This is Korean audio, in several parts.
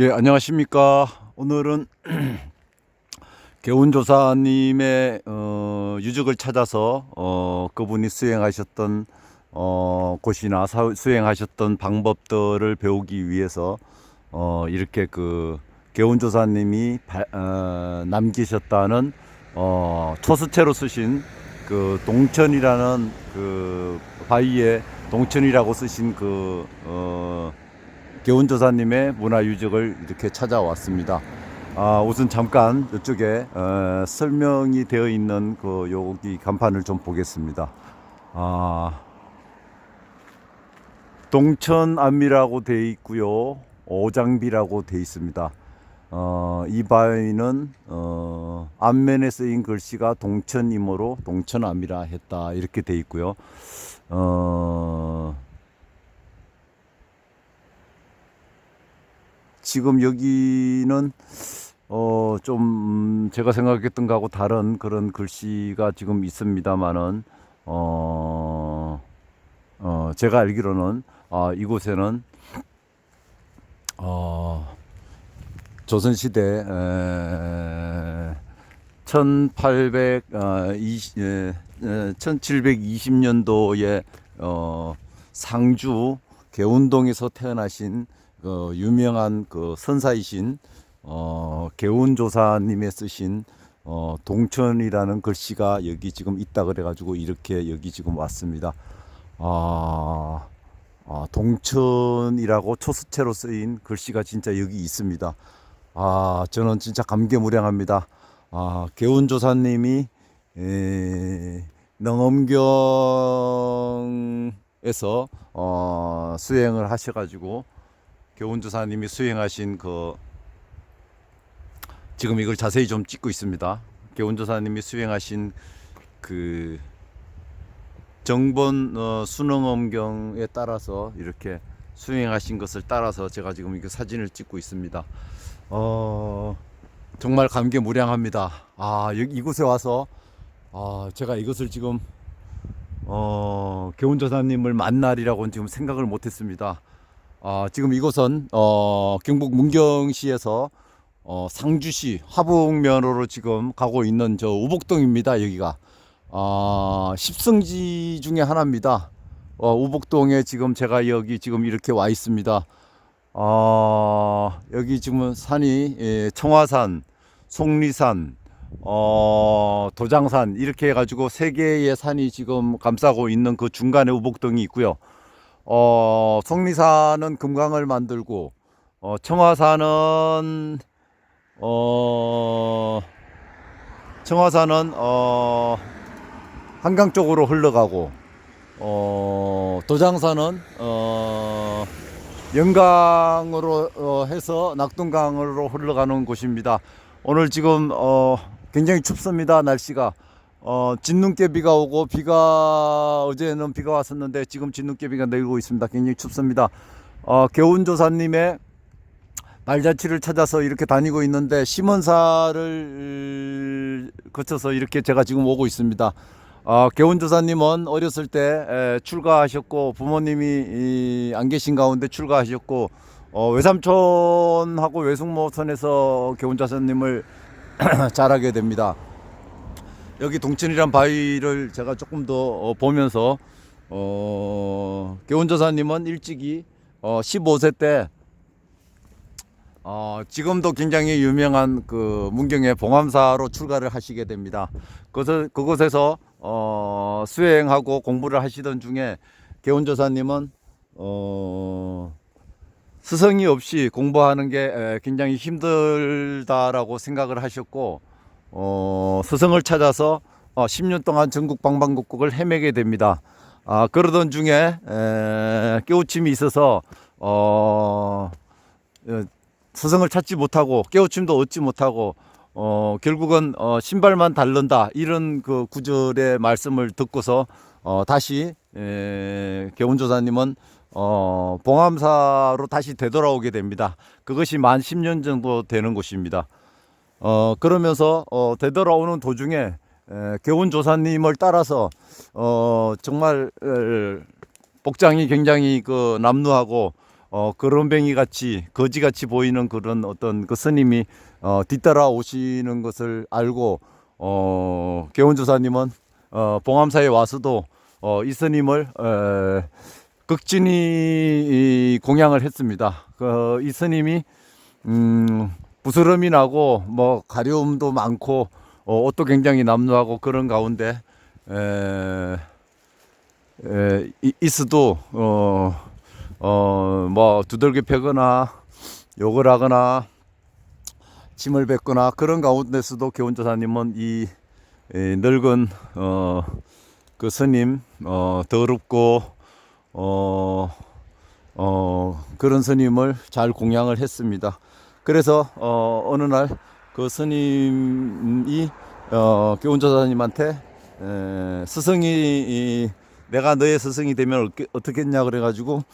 예, 안녕하십니까. 오늘은 개운조사님의 어, 유적을 찾아서 어, 그분이 수행하셨던 어, 곳이나 사, 수행하셨던 방법들을 배우기 위해서 어, 이렇게 그 개운조사님이 발- 어, 남기셨다는 어, 초수체로 쓰신 그 동천이라는 그 바위에 동천이라고 쓰신 그 어, 개운조사님의 문화유적을 이렇게 찾아왔습니다. 아, 우선 잠깐 이쪽에 어, 설명이 되어 있는 그 여기 간판을 좀 보겠습니다. 아, 동천암이라고 되어 있고요. 오장비라고 되어 있습니다. 어, 이 바위는 어, 앞면에 쓰인 글씨가 동천이모로 동천암이라 했다 이렇게 되어 있고요. 어, 지금 여기는 어좀 음, 제가 생각했던 거하고 다른 그런 글씨가 지금 있습니다만은 어, 어 제가 알기로는 아 이곳에는 어 조선 시대 에, 1820 예, 예, 1720년도에 어 상주 개운동에서 태어나신 그 유명한 그 선사이신 어 개운조사님의 쓰신 어 동천이라는 글씨가 여기 지금 있다 그래가지고 이렇게 여기 지금 왔습니다. 아, 아 동천이라고 초수체로 쓰인 글씨가 진짜 여기 있습니다. 아 저는 진짜 감개무량합니다. 아 개운조사님이 에, 능엄경에서 어, 수행을 하셔가지고 교훈조사님이 수행하신 그 지금 이걸 자세히 좀 찍고 있습니다. 교훈조사님이 수행하신 그 정본 어, 수능엄경에 따라서 이렇게 수행하신 것을 따라서 제가 지금 이거 사진을 찍고 있습니다. 어, 정말 감개무량합니다. 아 여기 이곳에 와서 아 제가 이것을 지금 어, 교훈조사님을 만날이라고는 지금 생각을 못했습니다. 아, 지금 이곳은 어, 경북 문경시에서 어, 상주시 화북면으로 지금 가고 있는 저 우복동입니다. 여기가 아, 십성지 중에 하나입니다. 어, 우복동에 지금 제가 여기 지금 이렇게 와 있습니다. 아, 여기 지금 산이 예, 청화산, 속리산, 어, 도장산 이렇게 해가지고 세 개의 산이 지금 감싸고 있는 그 중간에 우복동이 있고요. 어, 속리산은 금강을 만들고 어, 청화산은 어, 청화산은 어, 한강 쪽으로 흘러가고 어, 도장산은 어, 영강으로 어, 해서 낙동강으로 흘러가는 곳입니다. 오늘 지금 어, 굉장히 춥습니다. 날씨가 어, 진눈깨 비가 오고 비가 어제는 비가 왔었는데 지금 진눈깨 비가 내리고 있습니다. 굉장히 춥습니다. 어, 개운조사님의 발자취를 찾아서 이렇게 다니고 있는데 심원사를 거쳐서 이렇게 제가 지금 오고 있습니다. 어, 개운조사님은 어렸을 때 에, 출가하셨고 부모님이 이, 안 계신 가운데 출가하셨고 어, 외삼촌하고 외숙모촌에서 개운조사님을 잘하게 됩니다. 여기 동천이란 바위를 제가 조금 더 어, 보면서 어, 개운조사님은 일찍이 어, 15세 때 어, 지금도 굉장히 유명한 그 문경의 봉암사로 출가를 하시게 됩니다. 그곳, 그곳에서 어, 수행하고 공부를 하시던 중에 개운조사님은 어, 스승이 없이 공부하는 게 에, 굉장히 힘들다라고 생각을 하셨고 어, 스승을 찾아서 어, 10년 동안 전국 방방곡곡을 헤매게 됩니다. 아, 그러던 중에 에, 깨우침이 있어서 어, 어, 스승을 찾지 못하고 깨우침도 얻지 못하고 어, 결국은 어, 신발만 닳는다 이런 그 구절의 말씀을 듣고서 어, 다시 에, 개운조사님은 어, 봉암사로 다시 되돌아오게 됩니다. 그것이 만 10년 정도 되는 곳입니다. 어, 그러면서 어, 되돌아오는 도중에 에, 개운조사님을 따라서 어, 정말 에, 복장이 굉장히 그 남루하고 어, 같이 거지 같이 보이는 그런 어떤 그 스님이 어, 뒤따라 오시는 것을 알고 어, 개원조사님은 어, 봉암사에 와서도 어, 이 스님을 에, 극진히 이 공양을 했습니다. 그, 이 스님이 음, 부스럼이 나고 뭐 가려움도 많고 어, 옷도 굉장히 남루하고 그런 가운데 에, 에, 이- 있어도 어, 어, 뭐 두들겨 패거나 욕을 하거나 침을 뱉거나 그런 가운데서도 교훈조사님은 이 에, 늙은 어, 그 스님 어, 더럽고 어, 어, 그런 스님을 잘 공양을 했습니다. 그래서 어, 어느 날 그 스님이 어, 교훈조사님한테 에, 스승이 이, 내가 너의 스승이 되면 어떻겠냐 그래가지고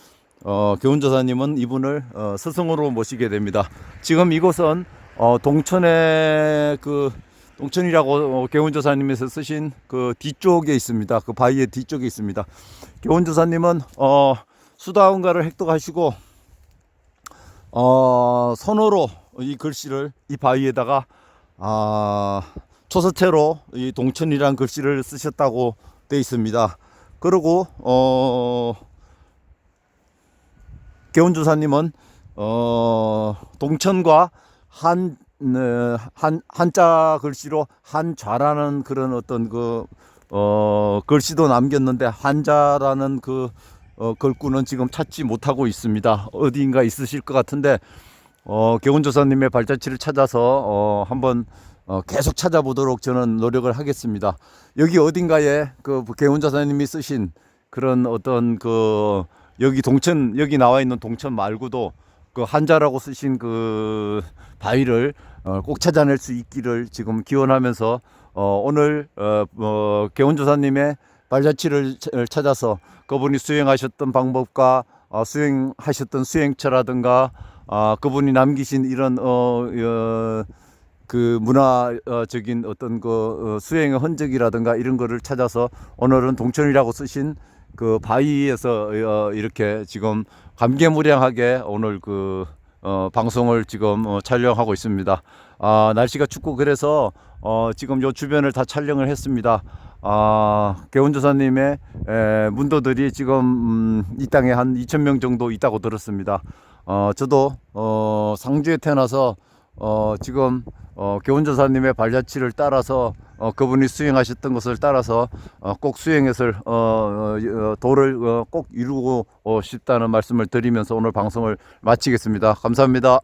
어, 교훈조사님은 이분을 어, 스승으로 모시게 됩니다. 지금 이곳은 어, 동천의 그 동천이라고 어, 교훈조사님에서 쓰신 그 뒤쪽에 있습니다. 그 바위의 뒤쪽에 있습니다. 교훈조사님은 어, 수다원가를 획득하시고 어, 손으로 이 글씨를 이 바위에다가 아, 초서체로 이 동천이란 글씨를 쓰셨다고 돼 있습니다. 그리고 어, 개운주사님은 어, 동천과 한, 어, 한 한자 글씨로 한좌라는 그런 어떤 그 어, 글씨도 남겼는데 한자라는 그 어, 글구는 지금 찾지 못하고 있습니다. 어디인가 있으실 것 같은데 어, 개운조사님의 발자취를 찾아서 어, 한번 어, 계속 찾아보도록 저는 노력을 하겠습니다. 여기 어딘가에 그 개운조사님이 쓰신 그런 어떤 그 여기 동천 여기 나와 있는 동천 말고도 그 한자라고 쓰신 그 바위를 어, 꼭 찾아낼 수 있기를 지금 기원하면서 어, 오늘 어, 어, 개운조사님의 발자취를 차- 찾아서 그분이 수행하셨던 방법과 어, 수행하셨던 수행처라든가 아, 그분이 남기신 이런 어, 어, 그 문화적인 어떤 그 어, 수행의 흔적이라든가 이런 거를 찾아서 오늘은 동천이라고 쓰신 그 바위에서 어, 이렇게 지금 감개무량하게 오늘 그 어, 방송을 지금 어, 촬영하고 있습니다. 아, 날씨가 춥고 그래서 어, 지금 요 주변을 다 촬영을 했습니다. 아, 개운조사님의 에, 문도들이 지금 음, 이 땅에 한 2천 명 정도 있다고 들었습니다. 어, 저도 어, 상주에 태어나서 어, 지금 어, 교훈조사님의 발자취를 따라서 어, 그분이 수행하셨던 것을 따라서 어, 꼭 수행해서 어, 어, 어, 도를 어, 꼭 이루고 어, 싶다는 말씀을 드리면서 오늘 방송을 마치겠습니다. 감사합니다.